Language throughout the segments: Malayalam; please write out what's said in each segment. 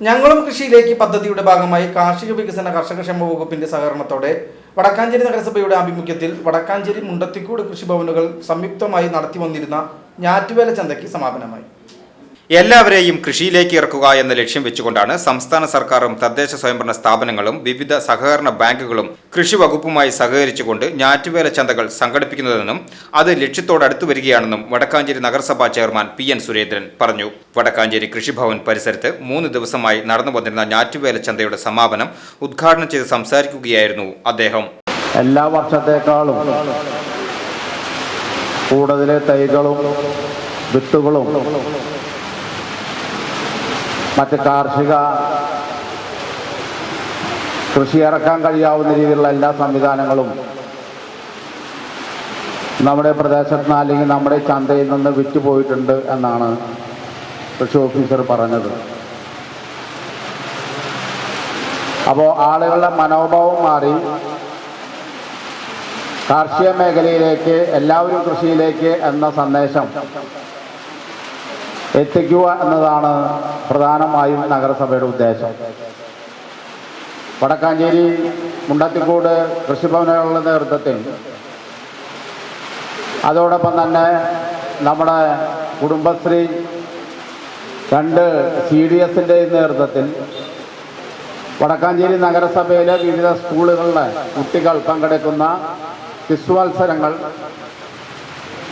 ഞങ്ങളും കൃഷിയിലേക്ക് പദ്ധതിയുടെ ഭാഗമായി കാർഷിക വികസന കർഷക ക്ഷേമ വകുപ്പിന്റെ സഹകരണത്തോടെ വടക്കാഞ്ചേരി നഗരസഭയുടെ ആഭിമുഖ്യത്തിൽ വടക്കാഞ്ചേരി മുണ്ടത്തിക്കൂട് കൃഷിഭവനുകൾ സംയുക്തമായി നടത്തി വന്നിരുന്ന ഞാറ്റുവേല ചന്തയ്ക്ക് സമാപനമായി. എല്ലാവരെയും കൃഷിയിലേക്ക് ഇറക്കുക എന്ന ലക്ഷ്യം വെച്ചുകൊണ്ടാണ് സംസ്ഥാന സർക്കാരും തദ്ദേശ സ്വയംഭരണ സ്ഥാപനങ്ങളും വിവിധ സഹകരണ ബാങ്കുകളും കൃഷി വകുപ്പുമായി സഹകരിച്ചുകൊണ്ട് ഞാറ്റുവേല ചന്തകൾ സംഘടിപ്പിക്കുന്നതെന്നും അത് ലക്ഷ്യത്തോടടുത്തു വരികയാണെന്നും വടക്കാഞ്ചേരി നഗരസഭാ ചെയർമാൻ പി എൻ സുരേന്ദ്രൻ പറഞ്ഞു. വടക്കാഞ്ചേരി കൃഷിഭവൻ പരിസരത്ത് മൂന്ന് ദിവസമായി നടന്നു വന്നിരുന്ന ഞാറ്റുവേല ചന്തയുടെ സമാപനം ഉദ്ഘാടനം ചെയ്ത് സംസാരിക്കുകയായിരുന്നു അദ്ദേഹം. എല്ലാ വർഷത്തേക്കാളും കൂടുതൽ തൈകളും വിത്തുകളും മറ്റ് കാർഷിക കൃഷി ഇറക്കാൻ കഴിയാവുന്ന രീതിയിലുള്ള എല്ലാ സംവിധാനങ്ങളും നമ്മുടെ പ്രദേശത്ത് നിന്ന് അല്ലെങ്കിൽ നമ്മുടെ ചന്തയിൽ നിന്ന് വിറ്റുപോയിട്ടുണ്ട് എന്നാണ് കൃഷി ഓഫീസർ പറഞ്ഞത്. അപ്പോൾ ആളുകളുടെ മനോഭാവം മാറി. കാർഷിക മേഖലയിലേക്ക് എല്ലാവരും കൃഷിയിലേക്ക് എന്ന സന്ദേശം എത്തിക്കുക എന്നതാണ് പ്രധാനമായും നഗരസഭയുടെ ഉദ്ദേശം. വടക്കാഞ്ചേരി മുണ്ടത്തിക്കൂട് കൃഷിഭവനുകളുടെ നേതൃത്വത്തിൽ അതോടൊപ്പം തന്നെ നമ്മുടെ കുടുംബശ്രീ രണ്ട് സി ഡി എസിന്റെ നേതൃത്വത്തിൽ വടക്കാഞ്ചേരി നഗരസഭയിലെ വിവിധ സ്കൂളുകളിലെ കുട്ടികൾ പങ്കെടുക്കുന്ന ക്വിസ് മത്സരങ്ങൾ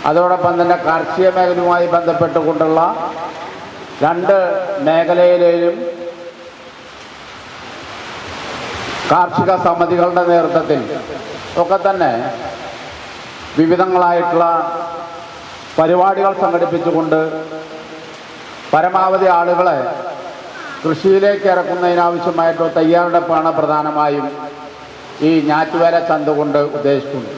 അതോടൊപ്പം തന്നെ കാർഷിക മേഖലയുമായി ബന്ധപ്പെട്ടുകൊണ്ടുള്ള രണ്ട് മേഖലയിലെയും കാർഷിക സമിതികളുടെ നേതൃത്വത്തിൽ ഒക്കെ തന്നെ വിവിധങ്ങളായിട്ടുള്ള പരിപാടികൾ സംഘടിപ്പിച്ചുകൊണ്ട് പരമാവധി ആളുകളെ കൃഷിയിലേക്ക് ഇറക്കുന്നതിനാവശ്യമായിട്ടുള്ള തയ്യാറെടുപ്പാണ് പ്രധാനമായും ഈ ഞാറ്റുവേല ചന്ത കൊണ്ട് ഉദ്ദേശിക്കുന്നത്.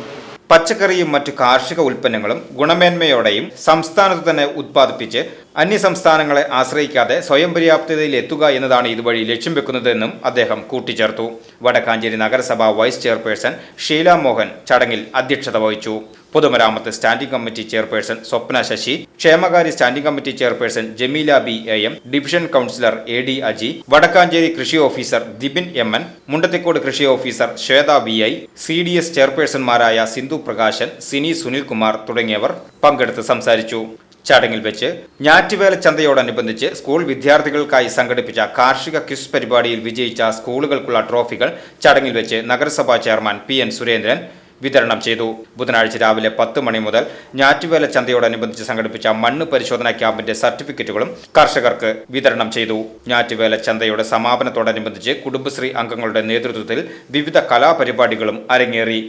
പച്ചക്കറിയും മറ്റു കാർഷിക ഉൽപ്പന്നങ്ങളും ഗുണമേന്മയോടെയും സംസ്ഥാനത്ത് തന്നെ ഉത്പാദിപ്പിച്ച് അന്യസംസ്ഥാനങ്ങളെ ആശ്രയിക്കാതെ സ്വയം പര്യാപ്തതയിൽ എത്തുക എന്നതാണ് ഇതുവഴി ലക്ഷ്യം വെക്കുന്നതെന്നും അദ്ദേഹം കൂട്ടിച്ചേർത്തു. വടക്കാഞ്ചേരി നഗരസഭ വൈസ് ചെയർപേഴ്സൺ ഷീല മോഹൻ ചടങ്ങിൽ അധ്യക്ഷത വഹിച്ചു. പൊതുമരാമത്ത് standing committee chairperson Swapna Sasi ക്ഷേമകാര്യ standing committee chairperson Jameela B A M division councillor A D Aji Vadakkanchery കൃഷി officer Dibin M N Mundathikode കൃഷി officer Swetha B I C D S ചെയർപേഴ്സൺമാരായ Sindhu Prakashan Sini Sunilkumar തുടങ്ങിയവർ പങ്കെടുത്ത് സംസാരിച്ചു. ചടങ്ങിൽ വെച്ച് ഞാറ്റുവേല ചന്തയോടനുബന്ധിച്ച് സ്കൂൾ വിദ്യാർത്ഥികൾക്കായി സംഘടിപ്പിച്ച കാർഷിക ക്വിസ് പരിപാടിയിൽ വിജയിച്ച സ്കൂളുകൾക്കുള്ള ട്രോഫികൾ ചടങ്ങിൽ വെച്ച് നഗരസഭാ ചെയർമാൻ പി എൻ സുരേന്ദ്രൻ വിതരണം ചെയ്തു. ബുധനാഴ്ച രാവിലെ പത്ത് മണി മുതൽ ഞാറ്റുവേല ചന്തയോടനുബന്ധിച്ച് സംഘടിപ്പിച്ച മണ്ണ് പരിശോധനാ ക്യാമ്പിന്റെ സർട്ടിഫിക്കറ്റുകളും കർഷകർക്ക് വിതരണം ചെയ്തു. ഞാറ്റുവേല ചന്തയുടെ സമാപനത്തോടനുബന്ധിച്ച് കുടുംബശ്രീ അംഗങ്ങളുടെ നേതൃത്വത്തിൽ വിവിധ കലാപരിപാടികളും അരങ്ങേറി.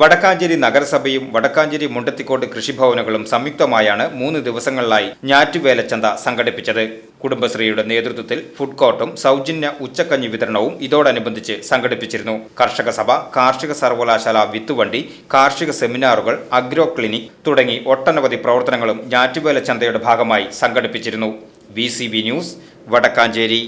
വടക്കാഞ്ചേരി നഗരസഭയും വടക്കാഞ്ചേരി മുണ്ടത്തിക്കോട് കൃഷിഭവനുകളും സംയുക്തമായാണ് മൂന്ന് ദിവസങ്ങളിലായി ഞാറ്റുവേലച്ചന്ത സംഘടിപ്പിച്ചത്. കുടുംബശ്രീയുടെ നേതൃത്വത്തിൽ ഫുഡ് കോർട്ടും സൗജന്യ ഉച്ചക്കഞ്ഞി വിതരണവും ഇതോടനുബന്ധിച്ച് സംഘടിപ്പിച്ചിരുന്നു. കർഷക സഭ കാർഷിക സർവകലാശാല വിത്തുവണ്ടി കാർഷിക സെമിനാറുകൾ അഗ്രോ ക്ലിനിക് തുടങ്ങി ഒട്ടനവധി പ്രവർത്തനങ്ങളും ഞാറ്റുവേല ചന്തയുടെ ഭാഗമായി സംഘടിപ്പിച്ചിരുന്നു. V news Vadakkanchery.